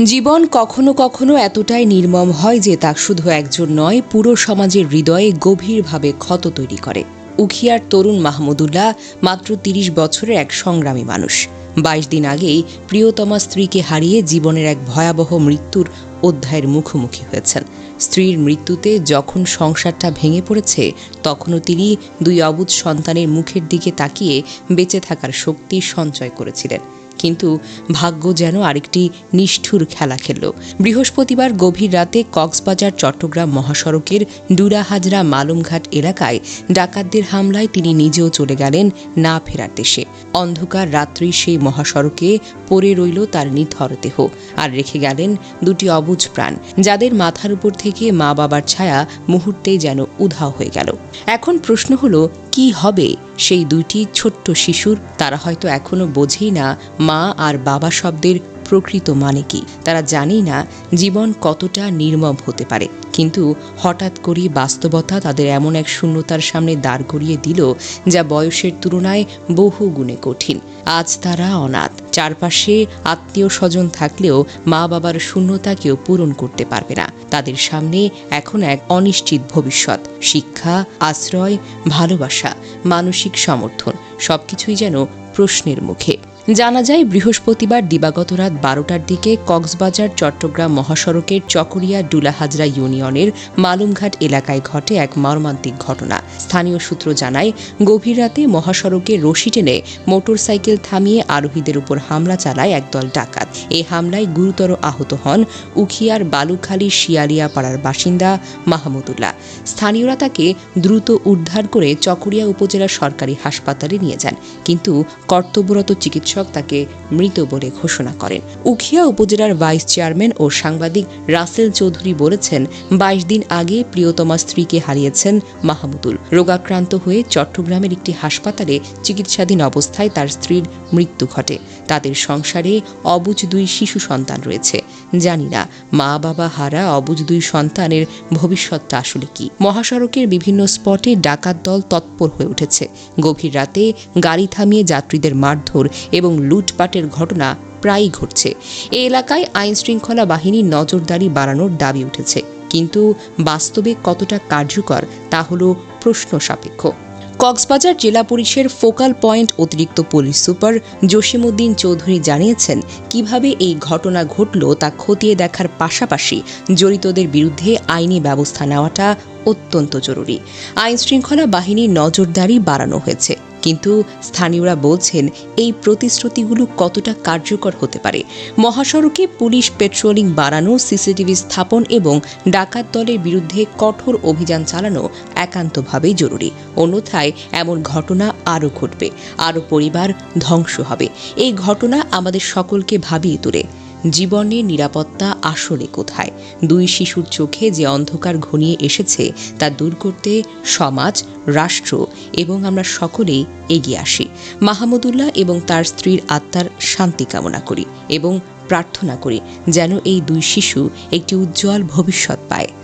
জীবন কখনো কখনো এতটাই নির্মম হয় যে তা শুধু একজন নয়, পুরো সমাজের হৃদয়ে গভীরভাবে ক্ষত তৈরি করে। উখিয়ার তরুণ মাহমুদুল্লাহ মাত্র তিরিশ বছরের এক সংগ্রামী মানুষ। বাইশ দিন আগেই প্রিয়তমা স্ত্রীকে হারিয়ে জীবনের এক ভয়াবহ মৃত্যুর অধ্যায়ের মুখোমুখি হয়েছেন। স্ত্রীর মৃত্যুতে যখন সংসারটা ভেঙে পড়েছে, তখনও তিনি দুই অবুধ সন্তানের মুখের দিকে তাকিয়ে বেঁচে থাকার শক্তি সঞ্চয় করেছিলেন। কিন্তু ভাগ্য যেন আরেকটি নিষ্ঠুর খেলা খেলল। বৃহস্পতিবার গভীর রাতে কক্সবাজার, চট্টগ্রাম মহাসড়কের ডুরাহাজরা মালুমঘাট এলাকায় ডাকাতদের হামলায় তিনি নিজেও চলে গেলেন না ফেরার দেশে। অন্ধকার রাত্রি সেই মহাসড়কে পড়ে রইল তার নিথর দেহ আর রেখে গেলেন দুটি অবুজ প্রাণ, যাদের মাথার উপর থেকে মা বাবার ছায়া মুহূর্তেই যেন উধাও হয়ে গেল। এখন প্রশ্ন হলো কি হবে? সেই দুইটি ছোট্ট শিশুর তারা হয়তো এখনও বোঝেই না মা আর বাবা শব্দের প্রকৃত মানে কি। তারা জানেই না জীবন কতটা নির্মম হতে পারে। কিন্তু হঠাৎ করেই বাস্তবতা তাদের এমন এক শূন্যতার সামনে দাঁড় করিয়ে দিল যা বয়সের তুলনায় বহু গুণে কঠিন। আজ তারা অনাথ। চারপাশে আত্মীয় স্বজন থাকলেও মা বাবার শূন্যতা কেউ পূরণ করতে পারবে না। তাদের সামনে এখন এক অনিশ্চিত ভবিষ্যৎ। শিক্ষা, আশ্রয়, ভালোবাসা, মানসিক সমর্থন, সবকিছুই যেন প্রশ্নের মুখে। জানা যায়, বৃহস্পতিবার দিবাগত রাত বারোটার দিকে কক্সবাজার, চট্টগ্রাম মহাসড়কের চকরিয়া ডুলাহাজরা ইউনিয়নের মালুমঘাট এলাকায় ঘটে এক মর্মান্তিক ঘটনা। স্থানীয় সূত্র জানায়, গভীর রাতে মহাসড়কে রশি টেনে মোটরসাইকেল থামিয়ে আরোহীদের উপর হামলা চালায় একদল ডাকাত। এই হামলায় গুরুতর আহত হন উখিয়ার বালুখালী শিয়ালিয়া পাড়ার বাসিন্দা মাহমুদুল্লাহ। স্থানীয়রা তাকে দ্রুত উদ্ধার করে চকরিয়া উপজেলা সরকারি হাসপাতালে নিয়ে যান। কিন্তু কর্তব্যরত চিকিৎসক তাকে মৃত বলে ঘোষণা করেন। উখিয়া উপজেলার ভাইস চেয়ারম্যান ও সাংবাদিক রাসেল চৌধুরী বলেছেন, বাইশ দিন আগে প্রিয়তমা স্ত্রীকে হারিয়েছেন মাহমুদুল। রোগাক্রান্ত হয়ে চট্টগ্রামের একটি হাসপাতালে চিকিৎসাধীন অবস্থায় তার স্ত্রীর মৃত্যু ঘটে। তাদের সংসারে অবুজ দুই শিশু সন্তান রয়েছে। জানি না, মা, বাবা, হারা, অবুজ দুই সন্তানের ভবিষ্যৎটা আসলে কি? মহাসড়কের বিভিন্ন স্পটে ডাকাত দল তৎপর হয়ে উঠেছে। গভীর রাতে গাড়ি থামিয়ে যাত্রীদের মারধর এবং লুটপাটের ঘটনা প্রায়ই ঘটছে। এ এলাকায় আইন শৃঙ্খলা বাহিনীর নজরদারি বাড়ানোর দাবি উঠেছে। কিন্তু বাস্তবে কতটা কার্যকর তা হল প্রশ্ন সাপেক্ষ। কক্সবাজার জেলা পুলিশের ফোকাল পয়েন্ট অতিরিক্ত পুলিশ সুপার জসিমুদ্দিন চৌধুরী জানিয়েছেন, কীভাবে এই ঘটনা ঘটল তা খতিয়ে দেখার পাশাপাশি জড়িতদের বিরুদ্ধে আইনি ব্যবস্থা নেওয়াটা অত্যন্ত জরুরি। আইন শৃঙ্খলা বাহিনীর নজরদারি বাড়ানো হয়েছে। কিন্তু স্থানীয়রা বলছেন, এই প্রতিশ্রুতিগুলো কতটা কার্যকর হতে পারে? মহাসড়কে পুলিশ পেট্রোলিং বাড়ানো, সিসিটিভি স্থাপন এবং ডাকাত দলের বিরুদ্ধে কঠোর অভিযান চালানো একান্তভাবেই জরুরি। অন্যথায় এমন ঘটনা আরও ঘটবে, আরও পরিবার ধ্বংস হবে। এই ঘটনা আমাদের সকলকে ভাবিয়ে তোলে। জীবনের নিরাপত্তা আসলে কোথায়? দুই শিশুর চোখে যে অন্ধকার ঘনিয়ে এসেছে, তা দূর করতে সমাজ, রাষ্ট্র এবং আমরা সকলেই এগিয়ে আসি। মাহমুদুল্লাহ এবং তার স্ত্রীর আত্মার শান্তি কামনা করি এবং প্রার্থনা করি যেন এই দুই শিশু একটি উজ্জ্বল ভবিষ্যৎ পায়।